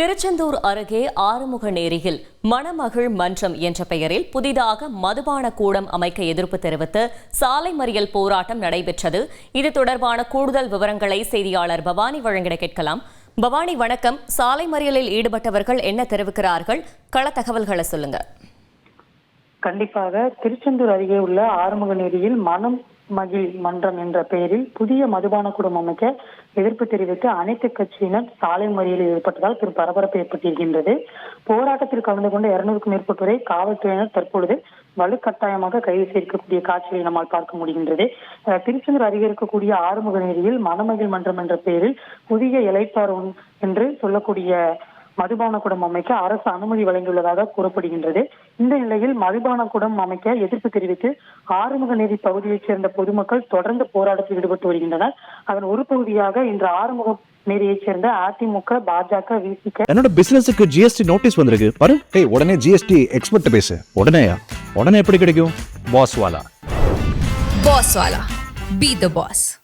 திருச்செந்தூர் அருகே ஆறுமுக நேரியில் மணமகள் மன்றம் என்ற பெயரில் புதிதாக மதுபான கூடம் அமைக்க எதிர்ப்பு தெரிவித்து சாலை மறியல் போராட்டம் நடைபெற்றது. இது தொடர்பான கூடுதல் விவரங்களை செய்தியாளர் பவானி வழங்கிட கேட்கலாம். பவானி வணக்கம். சாலை மறியலில் ஈடுபட்டவர்கள் என்ன தெரிவிக்கிறார்கள்? கள தகவல்களை சொல்லுங்க. கண்டிப்பாக திருச்செந்தூர் அருகே உள்ள ஆறுமுகநேரியில் மனம் மகிழ் மன்றம் என்ற பெயரில் புதிய மதுபான கூடம் அமைக்க எதிர்ப்பு தெரிவித்து அனைத்து கட்சியினர் சாலை மறியலில் ஈடுபட்டதால் பெரும் பரபரப்பு ஏற்பட்டிருக்கின்றது. போராட்டத்தில் கலந்து கொண்ட இருநூறுக்கும் மேற்பட்டோரை காவல்துறையினர் தற்பொழுது வலுக்கட்டாயமாக கைது செய்திருக்கக்கூடிய காட்சிகளை நம்மால் பார்க்க முடிகின்றது. திருச்செந்தூர் அருகே இருக்கக்கூடிய ஆறுமுகநேரியில் மணமகிழ் மன்றம் என்ற பெயரில் புதிய இலைப்பாரும் என்று சொல்லக்கூடிய மதுபான குடம் அமைக்க அரசு அனுமதி வழங்கியுள்ளதாக கூறப்படுகின்றது. இந்த நிலையில் மதுபான குடம் அமைக்க எதிர்ப்பு தெரிவித்து ஆறுமுகநேரி பகுதியைச் சேர்ந்த பொதுமக்கள் தொடர்ந்து போராட்டத்தில் ஈடுபட்டு வருகின்றனர். அதன் ஒரு பகுதியாக இன்று ஆறுமுக நேரியைச் சேர்ந்த அதிமுக பாஜக விசிக என்னோட பிசினஸுக்கு ஜிஎஸ்டி நோட்டீஸ் வந்திருக்கு. பாரு ஏய் உடனே ஜிஎஸ்டி எக்ஸ்பர்ட் பேசு. உடனேயா? உடனே எப்படி கிடைக்கும்? Boss wala. Boss Wala. Be the boss.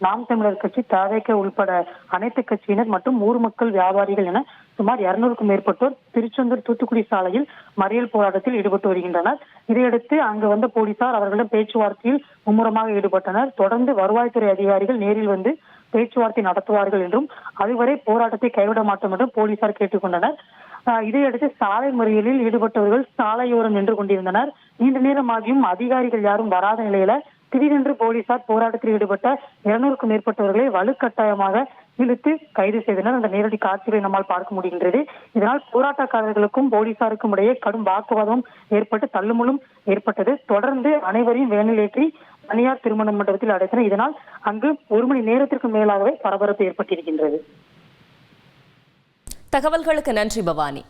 நாம் தமிழர் கட்சி தாவேக்க உள்பட அனைத்து கட்சியினர் மற்றும் ஊர் மக்கள் வியாபாரிகள் என சுமார் இருநூறுக்கும் மேற்பட்டோர் திருச்செந்தூர் தூத்துக்குடி சாலையில் மறியல் போராட்டத்தில் ஈடுபட்டு வருகின்றனர். இதையடுத்து அங்கு வந்த போலீசார் அவர்களிடம் பேச்சுவார்த்தையில் மும்முரமாக ஈடுபட்டனர். தொடர்ந்து வருவாய்த்துறை அதிகாரிகள் நேரில் வந்து பேச்சுவார்த்தை நடத்துவார்கள் என்றும் அதுவரை போராட்டத்தை கைவிட மாட்டோம் என்றும் போலீசார் கேட்டுக்கொண்டனர் ஆஹ் இதையடுத்து சாலை மறியலில் ஈடுபட்டவர்கள் சாலையோரம் நின்று கொண்டிருந்தனர். நீண்ட நேரமாகியும் அதிகாரிகள் யாரும் வராத நிலையில திடீரென்று போலீசார் போராட்டத்தில் ஈடுபட்ட இருநூறுக்கும் மேற்பட்டவர்களை வலுக்கட்டாயமாக இழுத்து கைது செய்தனர். அந்த நேரடி காட்சிகளை நம்மால் பார்க்க முடிகின்றது. இதனால் போராட்டக்காரர்களுக்கும் போலீசாருக்கும் இடையே கடும் வாக்குவாதம் ஏற்பட்டு தள்ளுமுள்ளும் ஏற்பட்டது. தொடர்ந்து அனைவரையும் வேனிலேற்றி தனியார் திருமண மண்டபத்தில் அடைத்தனர். இதனால் அங்கு ஒரு மணி நேரத்திற்கு மேலாகவே பரபரப்பு ஏற்பட்டிருக்கின்றது. தகவல்களுக்கு நன்றி பவானி.